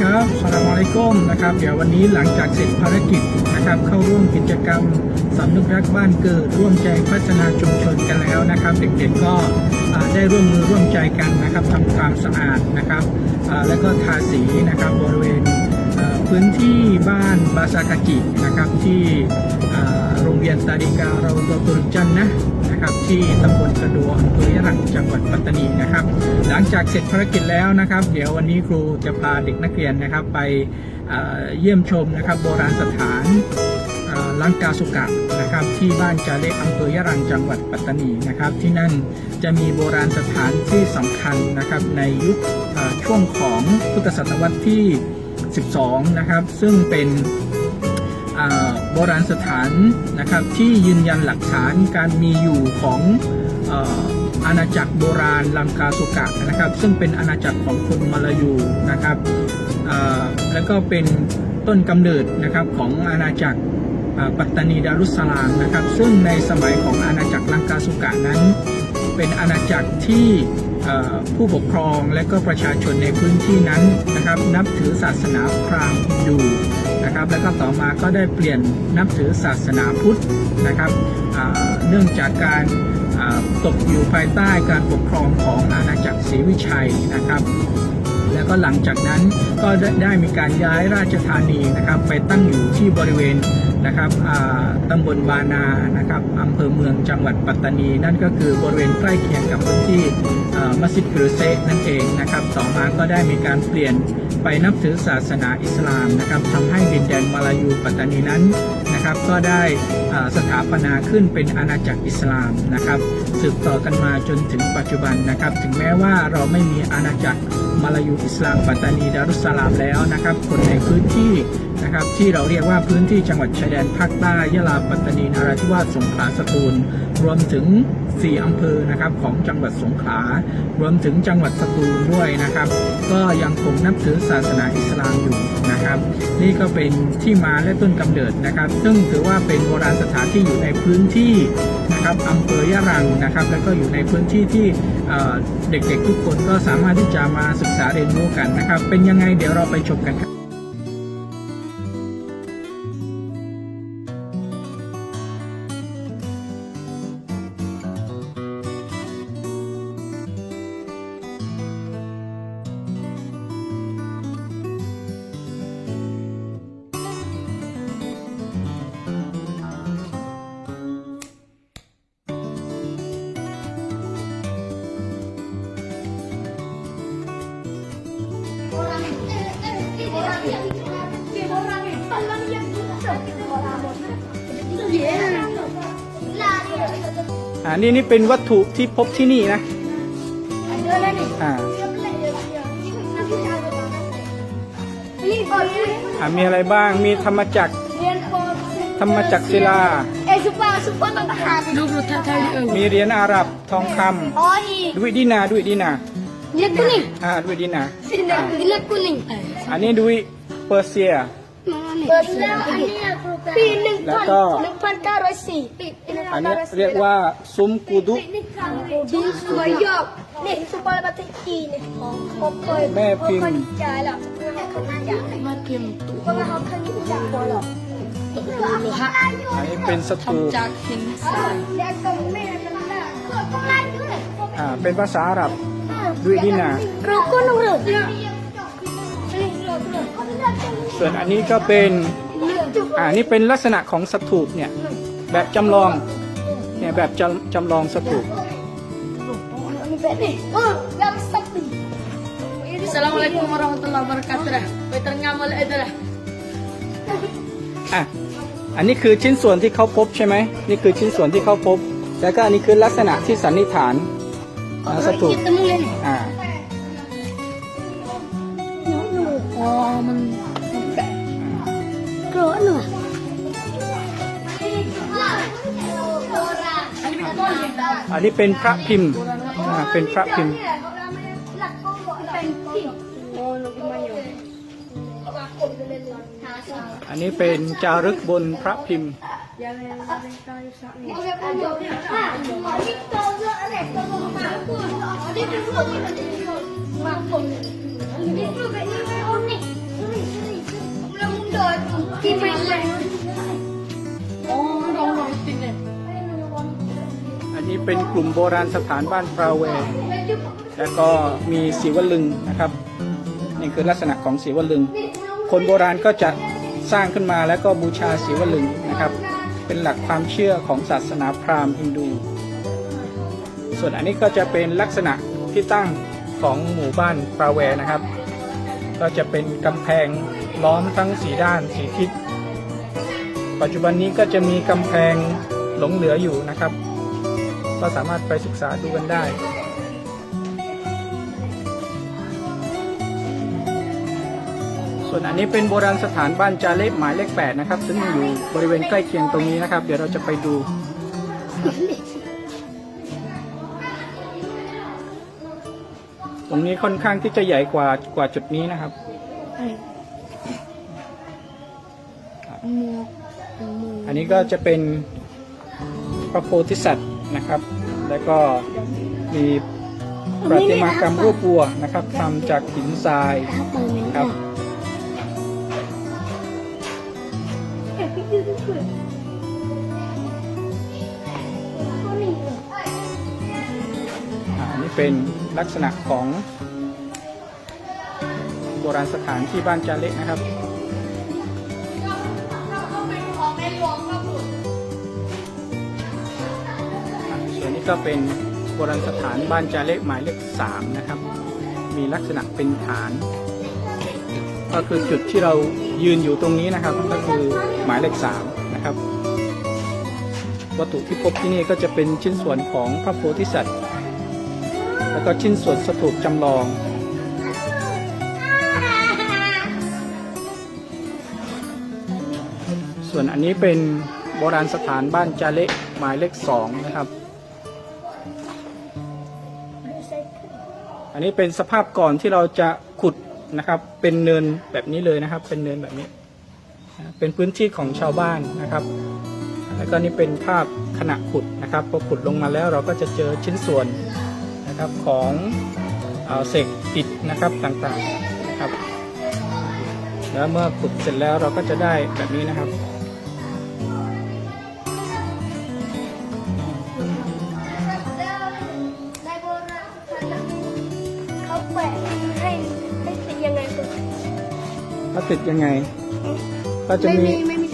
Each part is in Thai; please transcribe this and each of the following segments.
ครับสลามอะลัยกุมนะครับ เดี๋ยววันนี้หลังจากเสร็จภารกิจนะครับ เข้าร่วมกิจกรรมสำนึกรักบ้านเกิด ร่วมใจพัฒนาชุมชนกันแล้วนะครับ เด็กๆก็ได้ร่วมมือร่วมใจกันนะครับทำความสะอาดนะครับแล้วก็ทาสีนะครับบริเวณพื้นที่บ้านบาซากากินะครับที่โรงเรียนตาดิกาเราตัวตุลจันนะ นะครับที่ตำบลกระดัวอำเภอยะรังจังหวัดปัตตานีนะครับ หลังจากเสร็จภารกิจแล้วนะครับ เดี๋ยววันนี้ครูจะพาเด็กนักเรียนนะครับ ไปเยี่ยมชมนะครับ โบราณสถานลังกาสุกะนะครับ ที่บ้านจาเละอำเภอยะรังจังหวัดปัตตานีนะครับ ที่นั่นจะมีโบราณสถานที่สำคัญนะครับในยุคช่วงของพุทธศตวรรษที่ 12 นะครับ ซึ่งเป็น โบราณสถานนะครับที่ยืนยันหลักฐานการมีอยู่ของอาณาจักรโบราณลังกาสุกะนะครับ ซึ่งเป็นอาณาจักรของคนมาลายูนะครับแล้วก็เป็นต้นกำเนิดนะครับของอาณาจักรปัตตานีดารุสสลามนะครับ ซึ่งในสมัยของอาณาจักรลังกาสุกะนั้น เป็นอาณาจักรที่ผู้ปกครองและก็ประชาชนในพื้นที่นั้นนะครับ นับถือศาสนาพราหมณ์ฮินดู นะครับแล้วก็ต่อมาก็ได้เปลี่ยนนับถือศาสนาพุทธนะครับเนื่องจากการตกอยู่ภายใต้การปกครองของอาณาจักรศรีวิชัยนะครับแล้วก็หลังจากนั้นก็ได้ไดมีการย้ายราชธานีนะครับ ไปตั้งอยู่ที่บริเวณนะครับตำบลบานานะครับอำเภอเมืองจังหวัดปัตตานี นั่นก็คือบริเวณใกล้เคียงกับพื้นที่มัสยิดกรือเซนั่นเองนะครับ ต่อมาก็ได้มีการเปลี่ยน ไปนับถือศาสนาอิสลามนะครับทำให้ดินแดนมาลายูปัตตานีนั้นนะครับ ก็ได้สถาปนาขึ้นเป็นอาณาจักรอิสลามนะครับ สืบต่อกันมาจนถึงปัจจุบันนะครับ ถึงแม้ว่าเราไม่มีอาณาจักรมาลายูอิสลามปัตตานีดารุสสลามแล้วนะครับ คนในพื้นที่ นะครับที่เราเรียกว่าพื้นที่จังหวัดชายแดนภาคใต้ยะลาปัตตานีนราธิวาสสงขลาสตูล รวมถึง 4 อำเภอนะครับของจังหวัดสงขลารวมถึงจังหวัดสตูลด้วยนะครับ ก็ยังคงนับถือศาสนาอิสลามอยู่นะครับ นี่ก็เป็นที่มาและต้นกำเนิดนะครับ ซึ่งถือว่าเป็นโบราณสถานที่อยู่ในพื้นที่นะครับอำเภอยะรังนะครับ แล้วก็อยู่ในพื้นที่ที่เเด็กๆทุกคนก็สามารถที่จะมาศึกษาเรียนรู้กันนะครับ เป็นยังไงเดี๋ยวเราไปชมกันครับ อ่านี่นี่เป็นวัตถุที่พบที่นี่นะ อ่าอ่ามีอะไรบ้าง มีธรรมจักร ธรรมจักรศิลา Eh, sumpah, sumpah tak tahan. Dua tak tahu. มีเหรียญอาหรับทองคำ Oh, ni. ดุยดินาดุยดินา Dia kuning. อ่าดุยดินา Sini, dia kuning. อันนี้ดุยเปอร์เซีย Bersama ni aku kan. Pining Lah pan. kau. Pining pan karosi. อันนี้เรียกว่าซุ้มกุดุ Bin subayok. Ni, sumpah lepas teki ni. Pokok. Mẹ phim. Pokok ni jalan. Pokok ni jalan. Makin tu. Pokok ni jalan. Pokok ni jalan. อันนี้เป็นสถูป Cak hinsa. Dia akan main dalam dah. Kau laju ni. อ่าเป็นภาษาอาหรับดุยดินา Rokok nung rok. ส่วนอันนี้ก็เป็น อ่านี่เป็นลักษณะของสถูปเนี่ยแบบจำลองเนี่ยแบบจำจำลองสถูป Oh, dah sepi. Assalamualaikum warahmatullahi wabarakatuh dah. Betul ngamal ada dah. อะอันนี้คือชิ้นส่วนที่เขาพบใช่ไหมนี่คือชิ้นส่วนที่เขาพบ แล้วก็อันนี้คือลักษณะที่สันนิษฐานอ่าสถูป Kita mula ni. อ่า Oh, men. อันนี้เป็นพระพิมพ์อ่าเป็นพระพิมพ์ อันนี้เป็นจารึกบนพระพิมพ์ เป็นกลุ่มโบราณสถานบ้านปราเวแล้วก็มีศิวลึงนะครับนี่คือลักษณะของศิวลึง คนโบราณก็จะสร้างขึ้นมาแล้วก็บูชาศิวลึงนะครับ เป็นหลักความเชื่อของศาสนาพราหมณ์ฮินดู ส่วนอันนี้ก็จะเป็นลักษณะที่ตั้งของหมู่บ้านปราแวนะครับ ก็จะเป็นกำแพงล้อมทั้งสีด้านสีทิศ ปัจจุบันนี้ก็จะมีกำแพงหลงเหลืออยู่นะครับ ก็สามารถไปศึกษาดูกันได้ส่วนอันนี้เป็นโบราณสถานบ้านจาเล็หมายเลข8นะครับ ซึ่งอยู่บริเวณใกล้เคียงตรงนี้นะครับ เดี๋ยวเราจะไปดู ตรงนี้ค่อนข้างที่จะใหญ่กว่ากว่าจุดนี้นะครับอันนี้ก็จะเป็นพระโพธิสัตว์ นะครับ แล้วก็มีประติมากรรมรูปวัวนะครับทำจากหินทรายครับอันนี้เป็นลักษณะของโบราณสถานที่บ้านจาเละนะครับ นนี้ก็เป็นโบราณสถานบ้านจาเละหมายเลขสามนะครับ มีลักษณะเป็นฐาน ก็คือจุดที่เรายืนอยู่ตรงนี้นะครับ ก็คือหมายเลขสามนะครับ วัตถุที่พบที่นี่ก็จะเป็นชิ้นส่วนของพระโพธิสัตว์ แล้วก็ชิ้นส่วนสถูปจำลองส่วนอันนี้เป็นโบราณสถานบ้านจาเละหมายเลขสองนะครับ อันนี้เป็นสภาพก่อนที่เราจะขุดนะครับ เป็นเนินแบบนี้เลยนะครับ เป็นเนินแบบนี้ เป็นพื้นที่ของชาวบ้านนะครับ แล้วก็นี่เป็นภาพขณะขุดนะครับพอขุดลงมาแล้วเราก็จะเจอชิ้นส่วนนะครับของเอเศษอิฐนะครับต่างๆนะครับ แล้วเมื่อขุดเสร็จแล้วเราก็จะได้แบบนี้นะครับ ก็ติดยังไง ก็จะไม่มีมีไม่มี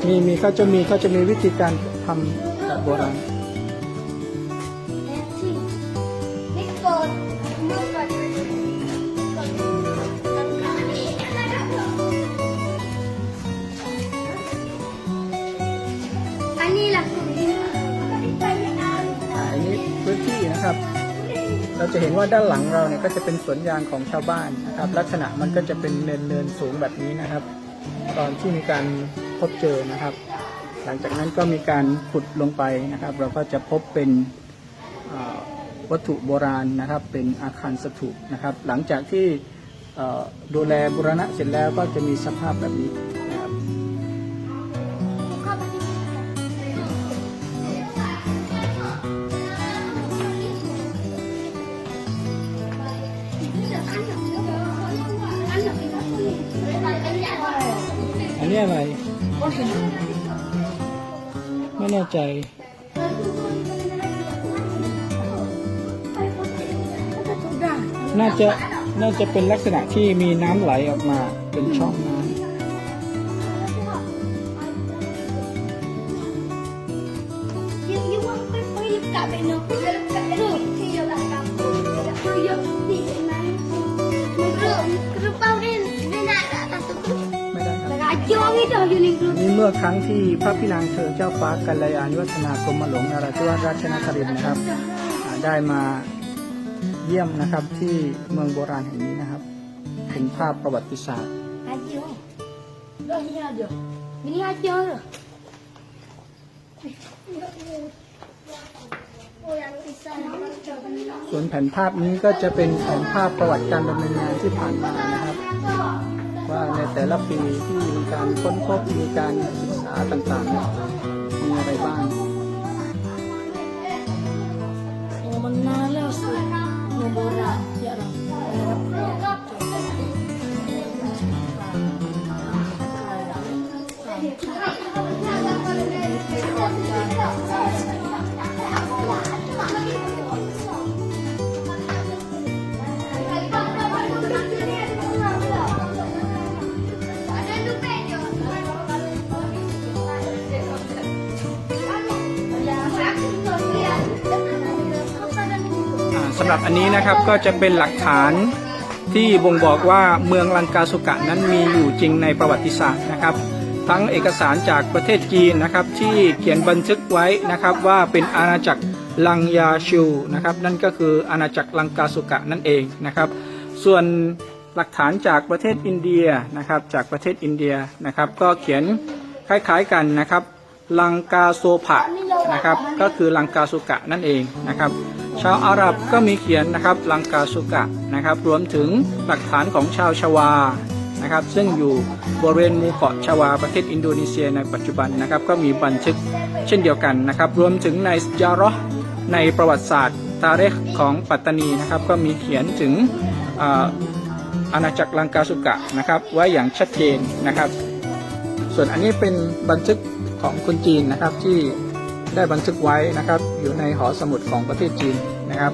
ทีนี้มีมีเขาจะมีเขาจะมีวิธีการทำแบบโบราณ เราจะเห็นว่าด้านหลังเราเนี่ยก็จะเป็นสวนยางของชาวบ้านนะครับ ลักษณะมันก็จะเป็นเนินเนินๆสูงแบบนี้นะครับ ตอนที่มีการพบเจอนะครับ หลังจากนั้นก็มีการขุดลงไปนะครับ เราก็จะพบเป็นวัตถุโบราณนะครับ เป็นอาคารสถูปนะครับ หลังจากที่ดูแลบุรณะเสร็จแล้วก็จะมีสภาพแบบนี้ อะไร ไม่แน่ใจ น่าจะ น่าจะเป็นลักษณะที่มีน้ำไหลออกมาเป็นช่องน้ You นี่เมื่อครั้งที่พระพินางเธอเจ้าฟ้ากัลยาณิวัฒนากรมหลวงนราธิวาสราชนครินทร์นะครับอ่าได้มาเยี่ยมนะครับที่เมืองโบราณแห่งนี้นะครับเป็นภาพประวัติศาสตร์ Ajo. Dah ni aja. Ini aja lah. Oh yang bisa ส่วนแผ่นภาพนี้ก็จะเป็นแผนภาพประวัติการดำเนินงานที่ผ่านมานะครับ ว่าในแต่ละปีที่มีการค้นพบมีการศึกษาต่างๆ มีอะไรบ้าง Oh, menala sih. Nombora, ya Ram. รับอันนี้นะครับก็จะเป็นหลักฐานที่บ่งบอกว่าเมืองลังกาสุกะนั้นมีอยู่จริงในประวัติศาสตร์นะครับ ทั้งเอกสารจากประเทศจีนนะครับที่เขียนบันทึกไว้นะครับว่าเป็นอาณาจักรลังยาชูนะครับนั่นก็คืออาณาจักรลังกาสุกะนั่นเองนะครับ ส่วนหลักฐานจากประเทศอินเดียนะครับจากประเทศอินเดียนะครับ ก็เขียนคล้ายๆกันนะครับลังกาโซภะนะครับก็คือลังกาสุกะนั่นเองนะครับ ชาวอาหรับก็มีเขียนนะครับลังกาสุกะนะครับรวมถึงหลักฐานของชาวชวานะครับซึ่งอยู่บริเวณหมู่เกาะชวาประเทศอินโดนีเซียในปัจจุบันนะครับก็มีบันทึกเช่นเดียวกันนะครับรวมถึงในจาระห์ในประวัติศาสตร์ตาเรคของปัตตานีนะครับก็มีเขียนถึงอาณาจักรลังกาสุกะนะครับไว้อย่างชัดเจนนะครับ ส่วนอันนี้เป็นบันทึกของคนจีนนะครับที่ ได้บันทึกไว้นะครับ อยู่ในหอสมุดของประเทศจีนนะครับ